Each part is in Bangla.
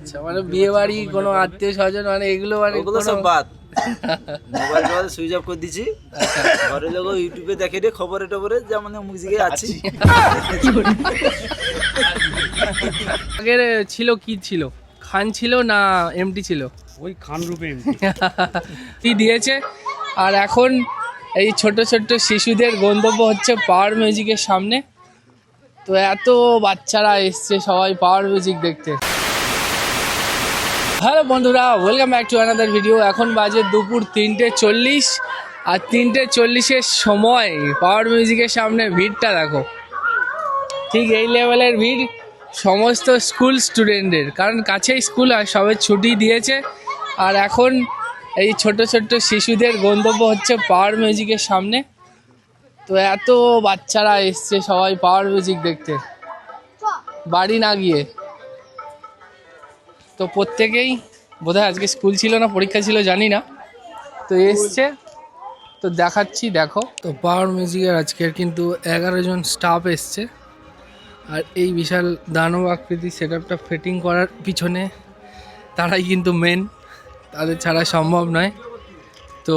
আচ্ছা মানে বিয়ে বাড়ি কোনো আত্মীয় স্বজন মানে এগুলো মানে ওগুলো সব বাদ। মোবাইল টোবাইল সুইচ অফ করে দিছি আচ্ছা। ঘরের লোক ইউটিউবে দেখে রে খবরে টবরে যেমন অমুক জায়গায় আছি। আগের ছিল কি ছিল? খান ছিল না এমটি ছিল? ওই খান রূপে কি দিয়েছে? আর এখন এই ছোট ছোট শিশুদের গন্তব্য হচ্ছে পাওয়ার মিউজিকের সামনে। তো এত বাচ্চারা এসছে সবাই পাওয়ার মিউজিক দেখতে। হ্যালো বন্ধুরা welcome back to another video এখন বাজে দুপুর তিনটে চল্লিশ, আর তিনটে চল্লিশের সময় পাওয়ার মিউজিকের সামনে ভিড়টা দেখো। ঠিক এই লেভেলের ভিড় সমস্ত স্কুল স্টুডেন্টদের কারণ কাছেই স্কুল আর সবে ছুটি দিয়েছে। আর এখন এই ছোট ছোট শিশুদের গন্তব্য হচ্ছে পাওয়ার মিউজিকের সামনে। তো এত বাচ্চারা এসছে সবাই পাওয়ার মিউজিক দেখতে। বাড়ি না গিয়ে। তো প্রত্যেকেই বোধহয় আজকে স্কুল ছিল না, পরীক্ষা ছিল, জানি না। তো এসছে, তো দেখাচ্ছি, দেখো। তো পাওয়ার মিউজিকের আজকের কিন্তু এগারো জন স্টাফ এসছে। আর এই বিশাল দানব আকৃতি সেট আপটা ফিটিং করার পিছনে তারাই কিন্তু মেন তাদের ছাড়া সম্ভব নয়। তো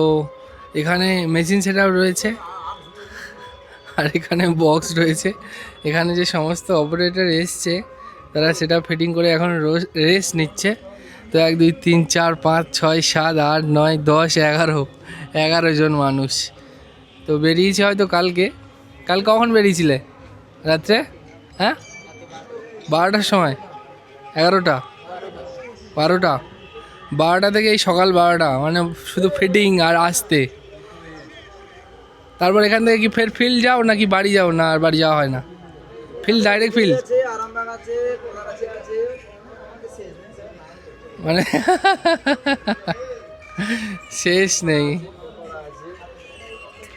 এখানে মেশিন সেট রয়েছে, আর এখানে বক্স রয়েছে। এখানে যে সমস্ত অপারেটর এসছে তারা সেটা ফিটিং করে এখন রেস্ট নিচ্ছে। তো এক, দুই, তিন, চার, পাঁচ, ছয়, সাত, আট, নয়, দশ, এগারো এগারো জন মানুষ। তো বেরিয়েছে হয়তো কালকে। কাল কখন বেরিয়েছিলে? রাত্রে? হ্যাঁ? বারোটার সময়? এগারোটা? বারোটা? বারোটা থেকে এই সকাল বারোটা মানে শুধু ফিটিং আর আসতে। তারপর এখান থেকে কি ফের ফিল্ড যাও নাকি বাড়ি যাও? না, আর বাড়ি যাওয়া হয় না। ফিল্ড ডাইরেক্ট ফিল্ড মানে শেষ নেই।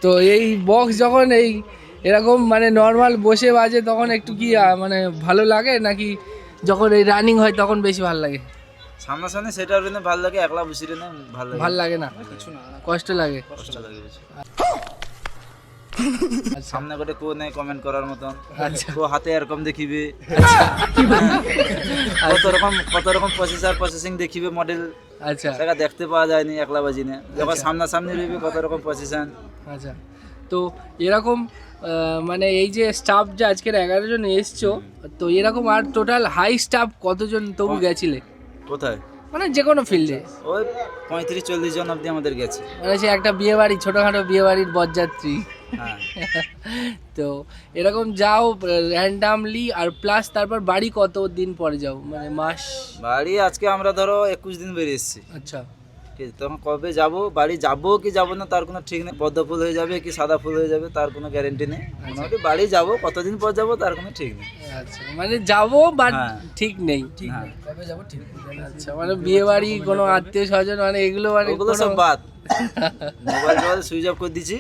তো এই বক্স যখন এই এরকম মানে নর্মাল বসে বাজে তখন একটু কি মানে ভালো লাগে? নাকি যখন এই রানিং হয় তখন বেশি ভালো লাগে? সামনাসামনি সেটা হলে ভালো লাগে একলা বসে না ভালো লাগে। ভালো লাগে না? কষ্ট লাগে। কষ্ট লাগে। সামনে করে কেউ নেই কমেন্ট করার মতন। আচ্ছা। কেউ হাতে এরকম দেখিবে। কত রকম কত রকম প্রসেসর প্রসেসিং দেখিবে মডেল আচ্ছা। সেটা দেখতে পাওয়া যায়নি একলা বাজি না। যখন সামনাসামনি রইবে কত রকম প্রসেসন আচ্ছা। তো এরকম মানে এই যে স্টাফ যে আজকের এগারো জন এসছো তো এরকম আর টোটাল হাই স্টাফ কতজন তবু গেছিলে? কোথায়? মানে যে কোনো ফিল্ডে ওই পঁয়ত্রিশ চল্লিশ জন অব্দি আমাদের গেছে। মানে সে একটা বিয়ে বাড়ি ছোটোখাটো বিয়ে বাড়ির বরযাত্রী। তো এরকম যাও র্যান্ডামলি আর প্লাস তারপর বাড়ি কত দিন পরে যাও? মানে মাস? বাড়ি আজকে আমরা ধরো একুশ দিন বেরিয়ে এসেছি। আচ্ছা। ঠিক আছে, তখন কবে যাব? বাড়ি যাব কি যাব না তার কোনো ঠিক নেই। পদ্ম ফুল হয়ে যাবে কি সাদা ফুল হয়ে যাবে তার কোনো গ্যারেন্টি নেই। মোটামুটি বাড়ি যাব কতদিন পর যাব তার কোনো ঠিক নেই। আচ্ছা মানে যাব বাট হ্যাঁ। ঠিক নেই। ঠিক হ্যাঁ। কবে যাব ঠিক আচ্ছা মানে বিয়ে বাড়ি কোনো আত্মীয় স্বজন মানে এগুলো মানে এগুলো সব বাদ। মোবাইল টোবাইল সুইচ অফ করে দিছি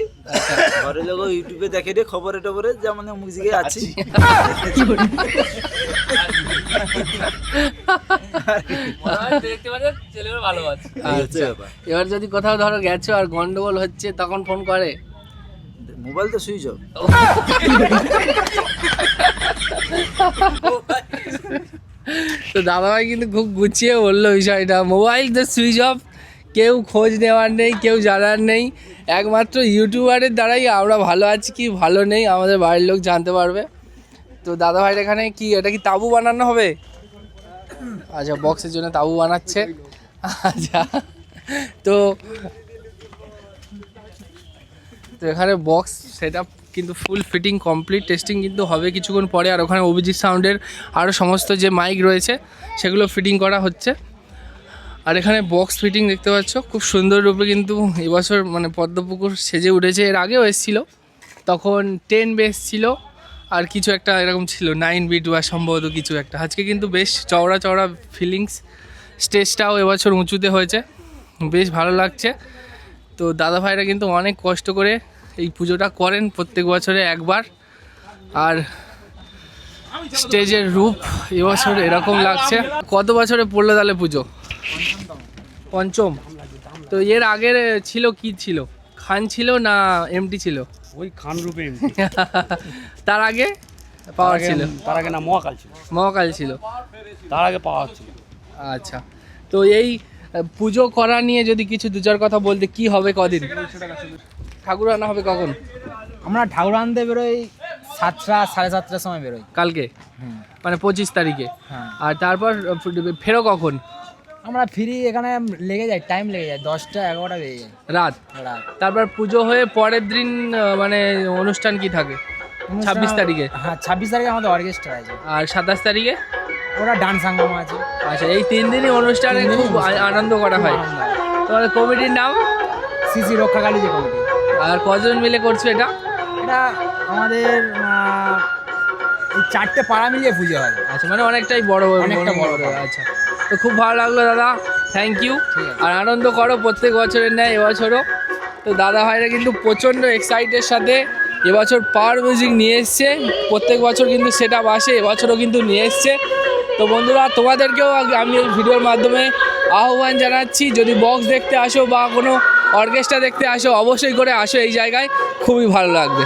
ঘরের লোক ইউটিউবে দেখে রে খবরে টবরে যেমন অমুক জায়গায় আছি। আচ্ছা। এবার যদি কোথাও ধরো গেছো আর গন্ডগোল হচ্ছে তখন ফোন করে। মোবাইল তো সুইচ অফ। তো দাদাভাই কিন্তু খুব গুছিয়ে বলল বিষয়টা মোবাইল তো সুইচ অফ। কেউ খোঁজ নেওয়ার নেই, কেউ জানার নেই। একমাত্র ইউটিউবারের দ্বারাই আমরা ভালো আছি কি ভালো নেই, আমাদের বাড়ির লোক জানতে পারবে। তো দাদাভাইয়ের এখানে কি, এটা কি তাবু বানানো হবে? আচ্ছা বক্সের জন্য তাবু বানাচ্ছে। আচ্ছা তো তো এখানে বক্স সেট কিন্তু ফুল ফিটিং কমপ্লিট টেস্টিং কিন্তু হবে কিছুক্ষণ পরে। আর ওখানে অভিজিৎ সাউন্ডের আরও সমস্ত যে মাইক রয়েছে, সেগুলো ফিটিং করা হচ্ছে। আর এখানে বক্স ফিটিং দেখতে পাচ্ছ। খুব সুন্দর রূপে কিন্তু এবছর মানে পদ্মপুকুর সেজে উঠেছে। এর আগেও এসেছিল। তখন টেন বেস ছিল আর কিছু একটা এরকম ছিল নাইন বিট বা সম্ভবত কিছু একটা। আজকে কিন্তু বেশ চওড়া চওড়া ফিলিংস স্টেজটাও এবছর উঁচুতে হয়েছে। বেশ ভালো লাগছে। তো দাদা ভাইরা কিন্তু অনেক কষ্ট করে এই পুজোটা করেন প্রত্যেক বছরে একবার। আর স্টেজের রূপ এবছর এরকম লাগছে। কত বছরে পড়ল তাহলে পুজো? পঞ্চম। তো এর আগের ছিল কি ছিল? খান ছিল না এমটি ছিল? ওই খান রূপে তার আগে পাওয়ার ছিল। তার আগে না মহাকাল ছিল। মহাকাল ছিল। তার আগে পাওয়া ছিল। আচ্ছা। তো এই পুজো করা নিয়ে যদি কিছু দু চার কথা বলতে কি হবে কদিন? ঠাকুর আনা হবে কখন? আমরা ঠাকুর আনতে বেরোই সাতটা সাড়ে সাতটার সময় বেরোই। কালকে? মানে পঁচিশ তারিখে? হ্যাঁ। আর তারপর ফেরো কখন? আমরা ফ্রি এখানে লেগে যায় টাইম লেগে যায় দশটা এগারোটা বেজে যায়। রাত। রাত। তারপর পুজো হয়ে পরের দিন মানে অনুষ্ঠান কি থাকে? ছাব্বিশ তারিখে? হ্যাঁ ছাব্বিশ তারিখে আমাদের অর্কেস্ট্রা আছে। আর সাতাশ তারিখে? ওরা ডান্স হাঙ্গামা আছে। আচ্ছা এই তিন দিনই অনুষ্ঠানে খুব আনন্দ করা হয়। তোমাদের কমিটির নাম? সিসি রক্ষাকালী যে কমিটি। আর কজন মিলে করছ এটা? এটা আমাদের এই চারটে পাড়া মিলিয়ে পুজো হয়। আচ্ছা মানে অনেকটাই বড় অনেকটা বড়। আচ্ছা। তো খুব ভালো লাগল দাদা। থ্যাংক ইউ আর আনন্দ করো প্রত্যেক বছরের ন্যায় এবছরও। তো দাদা ভাইরা কিন্তু প্রচণ্ড এক্সাইটের সাথে এবছর পাওয়ার মিউজিক নিয়ে এসছে। প্রত্যেক বছর কিন্তু সেট আপ আসে এবছরও কিন্তু নিয়ে এসছে। তো বন্ধুরা তোমাদেরকেও আমি ভিডিওর মাধ্যমে আহ্বান জানাচ্ছি যদি বক্স দেখতে আসো বা কোনো অর্কেস্ট্রা দেখতে আসো অবশ্যই করে আসো এই জায়গায়। খুবই ভালো লাগবে।